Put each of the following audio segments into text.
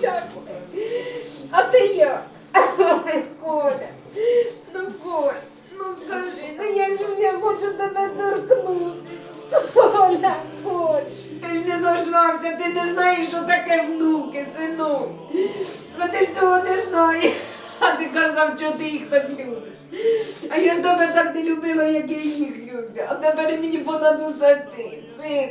Дякую. А ти як? Коля. Ну, Коля, ну скажи, ну я хочу тебе торкнутися. Коля, Коля. Ти ж не дожрався, ти не знаєш, що таке внуки, синок. Ну ти ж цього не знаєш. А ти казав, що ти їх так любиш. А я ж тебе так не любила, як я їх люблю. А тепер мені понад усе ти, син.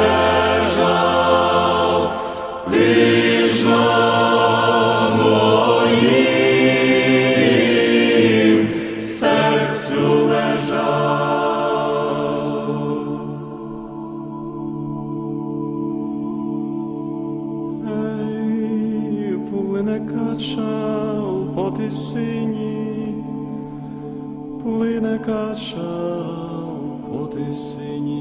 chão, poder, Senhor.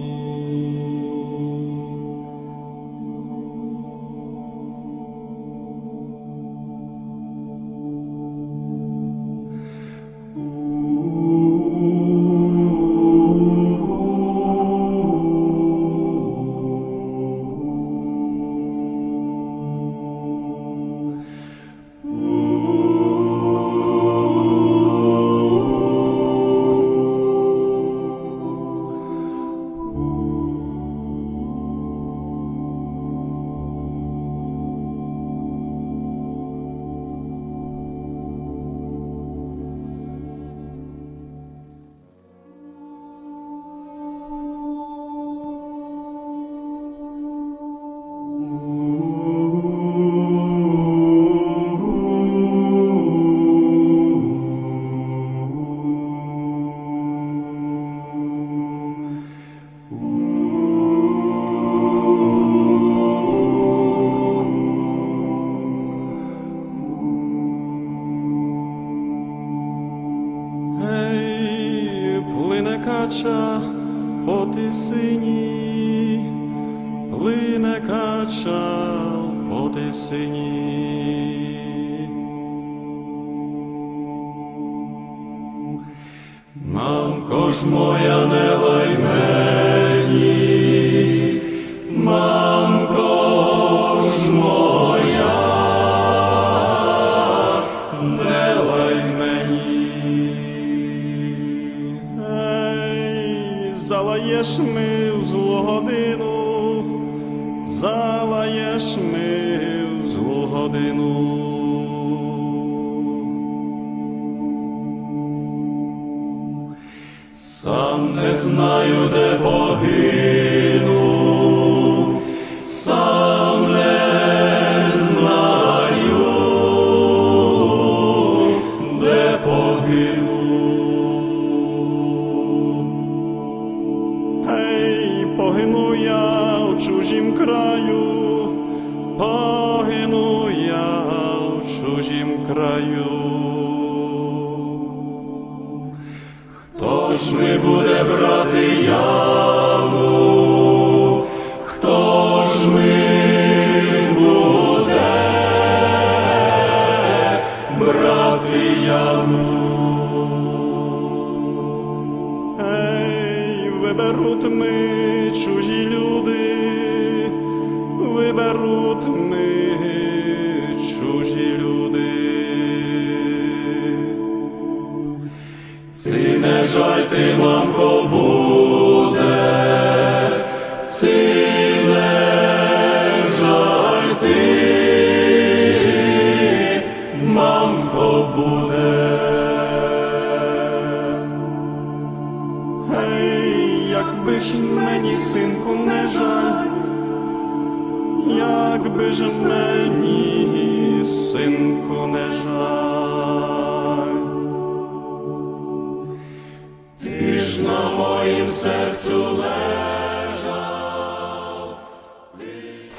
Серцю лежав.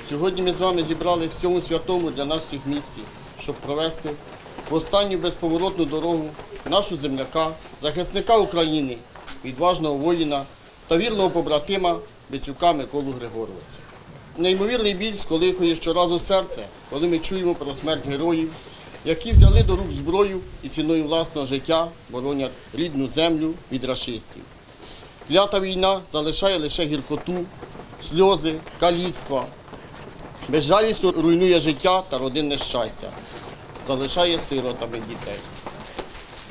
Сьогодні ми з вами зібрались в цьому святому для нас всіх місці, щоб провести в останню безповоротну дорогу нашу земляка, захисника України, відважного воїна та вірного побратима Бицюка Миколу Григоровича. Неймовірний біль сколихує щоразу серце, коли ми чуємо про смерть героїв, які взяли до рук зброю і ціною власного життя боронять рідну землю від рашистів. Клята війна залишає лише гіркоту, сльози, каліцтва, безжалісно руйнує життя та родинне щастя, залишає сиротами дітей.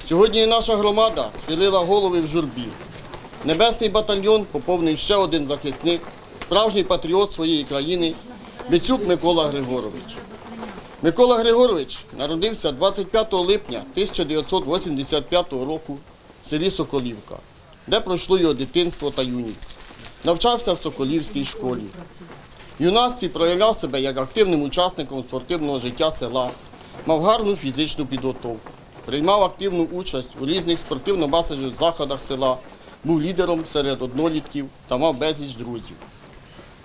Сьогодні наша громада схилила голови в журбі. Небесний батальйон поповнив ще один захисник, справжній патріот своєї країни Бицюк Микола Григорович. Микола Григорович народився 25 липня 1985 року в селі Соколівка, де пройшло його дитинство та юність. Навчався в Соколівській школі. В юнацтві проявляв себе як активним учасником спортивного життя села, мав гарну фізичну підготовку, приймав активну участь у різних спортивно-масових заходах села, був лідером серед однолітків та мав безліч друзів.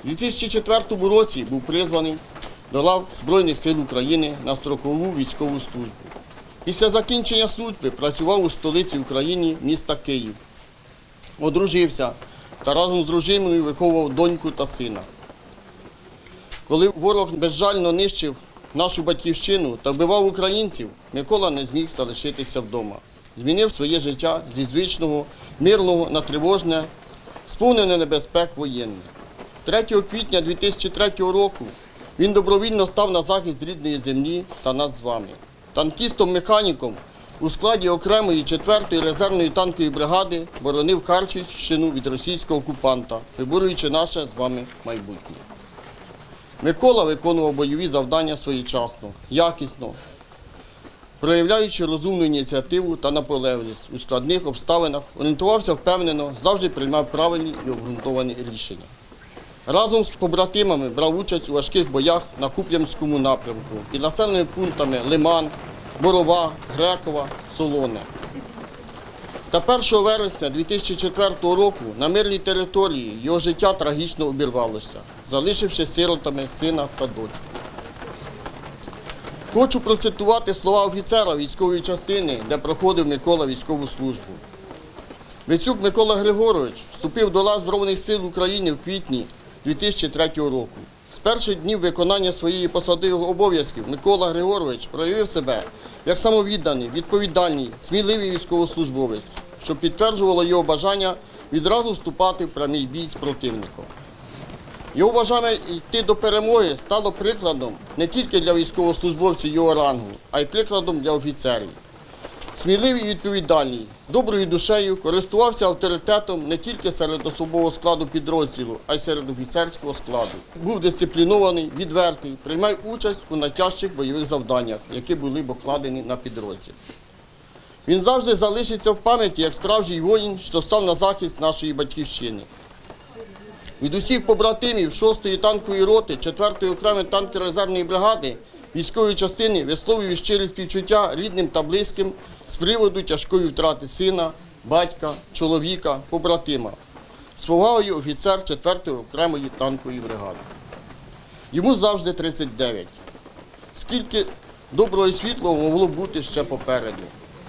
У 2004 році був призваний до лав Збройних сил України на строкову військову службу. Після закінчення служби працював у столиці України міста Київ. Одружився та разом з дружиною виховував доньку та сина. Коли ворог безжально нищив нашу батьківщину та вбивав українців, Микола не зміг залишитися вдома. Змінив своє життя зі звичного, мирного на тривожне, сповнене небезпек воєнне. 3 квітня 2003 року він добровільно став на захист рідної землі та нас з вами. Танкістом-механіком у складі окремої 4-ї резервної танкової бригади боронив Харківщину від російського окупанта, виборюючи наше з вами майбутнє. Микола виконував бойові завдання своєчасно, якісно, проявляючи розумну ініціативу та наполегливість у складних обставинах, орієнтувався впевнено, завжди приймав правильні і обґрунтовані рішення. Разом з побратимами брав участь у важких боях на Куп'янському напрямку і населеними пунктами Лиман, Борова, Грекова, Солоне. Та 1 вересня 2004 року на мирній території його життя трагічно обірвалося, залишивши сиротами сина та дочку. Хочу процитувати слова офіцера військової частини, де проходив Микола військову службу. Вицюк Микола Григорович вступив до лав Збройних сил України в квітні 2003 року. З перших днів виконання своєї посадових обов'язків Микола Григорович проявив себе як самовідданий, відповідальний, сміливий військовослужбовець, що підтверджувало його бажання відразу вступати в прямий бій з противником. Його бажання йти до перемоги стало прикладом не тільки для військовослужбовців його рангу, а й прикладом для офіцерів. Сміливий і відповідальний, з доброю душею користувався авторитетом не тільки серед особового складу підрозділу, а й серед офіцерського складу. Був дисциплінований, відвертий, приймав участь у найтяжчих бойових завданнях, які були покладені на підрозділ. Він завжди залишиться в пам'яті як справжній воїн, що став на захист нашої батьківщини. Від усіх побратимів 6-ї танкової роти, 4-ї окремої танкерезервної бригади військової частини висловлюю щирі співчуття рідним та близьким з приводу тяжкої втрати сина, батька, чоловіка, побратима. З повагою офіцер 4-ї окремої танкової бригади. Йому завжди 39. Скільки доброго і світлого могло бути ще попереду.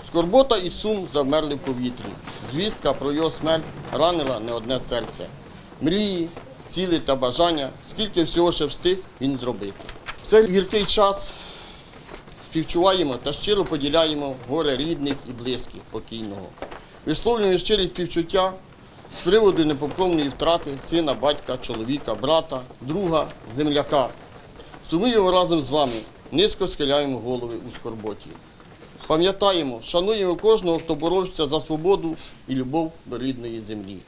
Скорбота і сум завмерли в повітрі. Звістка про його смерть ранила не одне серце. Мрії, цілі та бажання, скільки всього ще встиг він зробити. В цей гіркий час співчуваємо та щиро поділяємо горе рідних і близьких покійного. Висловлюємо щирі співчуття з приводу непоправної втрати сина, батька, чоловіка, брата, друга, земляка. Сумуємо разом з вами, низько схиляємо голови у скорботі. Пам'ятаємо, шануємо кожного, хто боровся за свободу і любов до рідної землі.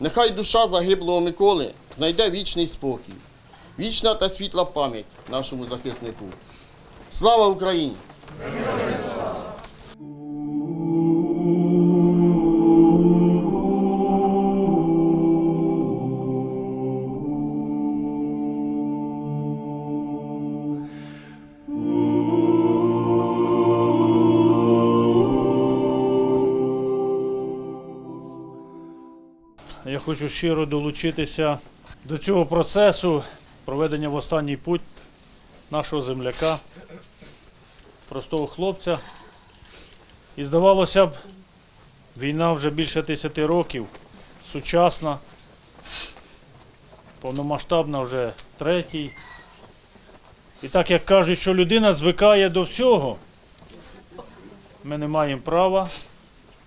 Нехай душа загиблого Миколи знайде вічний спокій, вічна та світла пам'ять нашому захиснику. Слава Україні! Я хочу щиро долучитися до цього процесу проведення в останній путь нашого земляка, простого хлопця. І здавалося б, війна вже більше 10 років, сучасна, повномасштабна вже третій. І так як кажуть, що людина звикає до всього, ми не маємо права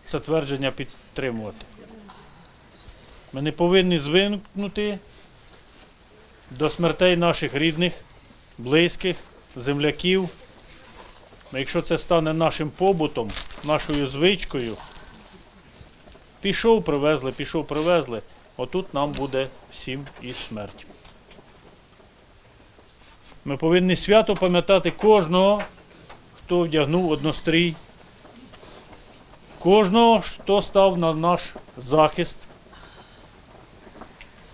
це твердження підтримувати. Ми не повинні звикнути до смертей наших рідних, близьких, земляків. Якщо це стане нашим побутом, нашою звичкою, пішов, привезли, пішов, привезли, отут нам буде всім і смерть. Ми повинні свято пам'ятати кожного, хто вдягнув однострій, кожного, хто став на наш захист.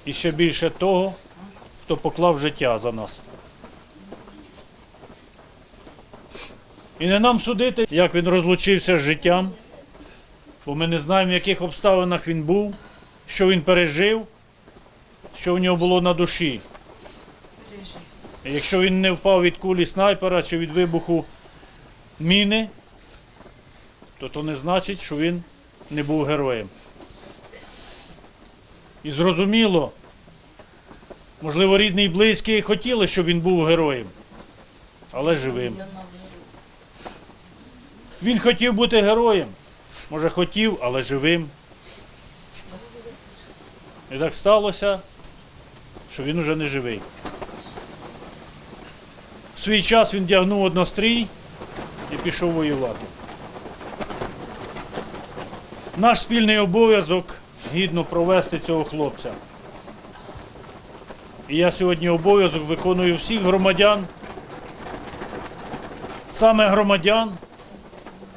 І ще більше того, хто поклав життя за нас. І не нам судити, як він розлучився з життям, бо ми не знаємо, в яких обставинах він був, що він пережив, що в нього було на душі. Якщо він не впав від кулі снайпера чи від вибуху міни, то то не значить, що він не був героєм. І зрозуміло, можливо, рідний і близькі хотіли, щоб він був героєм, але живим. Він хотів бути героєм. Може хотів, але живим. І так сталося, що він уже не живий. В свій час він вдягнув однострій і пішов воювати. Наш спільний обов'язок гідно провести цього хлопця. І я сьогодні обов'язок виконую всіх громадян, саме громадян,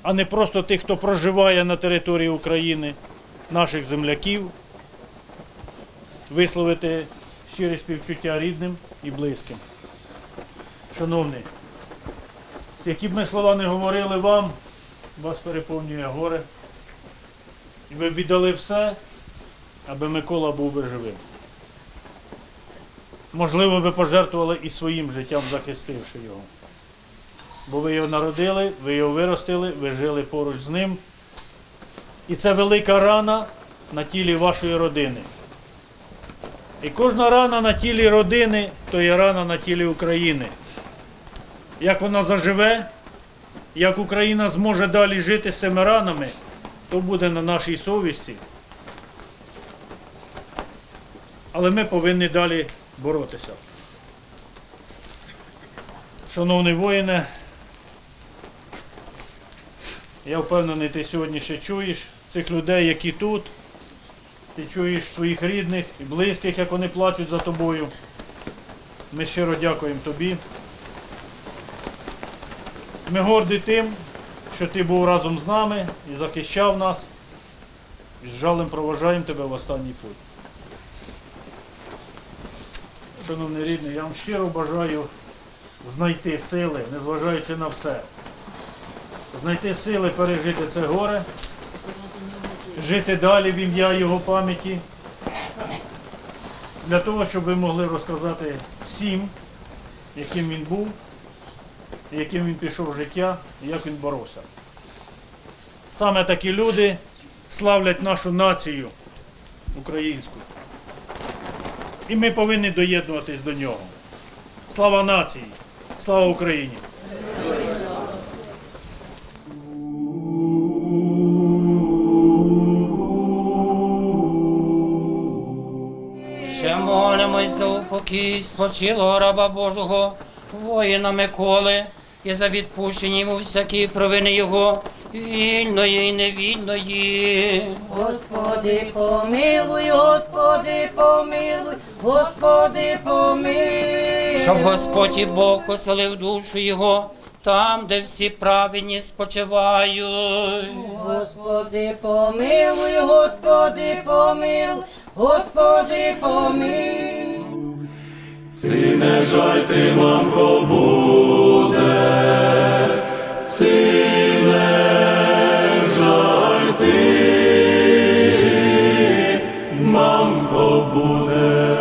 а не просто тих, хто проживає на території України, наших земляків, висловити щире співчуття рідним і близьким. Шановні, які б ми слова не говорили вам, вас переповнює горе. І ви віддали все, аби Микола був би живим. Можливо, ви пожертвували і своїм життям, захистивши його. Бо ви його народили, ви його виростили, ви жили поруч з ним. І це велика рана на тілі вашої родини. І кожна рана на тілі родини, то є рана на тілі України. Як вона заживе, як Україна зможе далі жити з цими ранами, то буде на нашій совісті. Але ми повинні далі боротися. Шановний воїне, я впевнений, ти сьогодні ще чуєш цих людей, які тут. Ти чуєш своїх рідних і близьких, як вони плачуть за тобою. Ми щиро дякуємо тобі. Ми горді тим, що ти був разом з нами і захищав нас. І з жалем проважаємо тебе в останній путь. Шановний рідний, я вам щиро бажаю знайти сили, незважаючи на все. Знайти сили пережити це горе, жити далі в ім'я Його пам'яті, для того, щоб ви могли розказати всім, яким він був, яким він пішов в життя, як він боровся. Саме такі люди славлять нашу націю українську. І ми повинні доєднуватись до нього. Слава нації! Слава Україні! Упокій спочилого раба Божого, воїна Миколи, і за відпущення йому всякі провини Його, вільної і невільної. Господи, помилуй, Господи, помилуй, Господи, помилуй. Щоб Господь і Бог оселив душу Його, там, де всі праведні спочивають. Господи, помилуй, Господи, помилуй, Господи, помилуй. Ці не жаль ти, мамко, буде, ці не жаль ти, мамко, буде.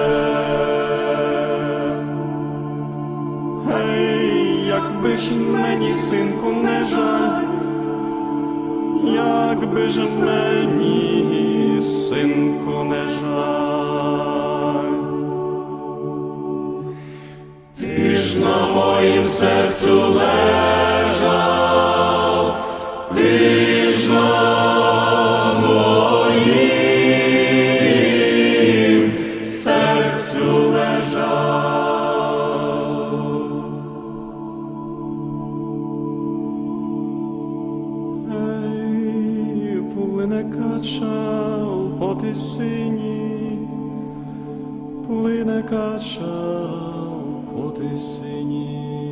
Гей, якби ж мені, синку, не жаль, якби ж мені, синку, не жаль. На моїм серцю лежав, ти ж на моїм серцю лежав. Ей, плине кача по тисині, плине кача по тисині.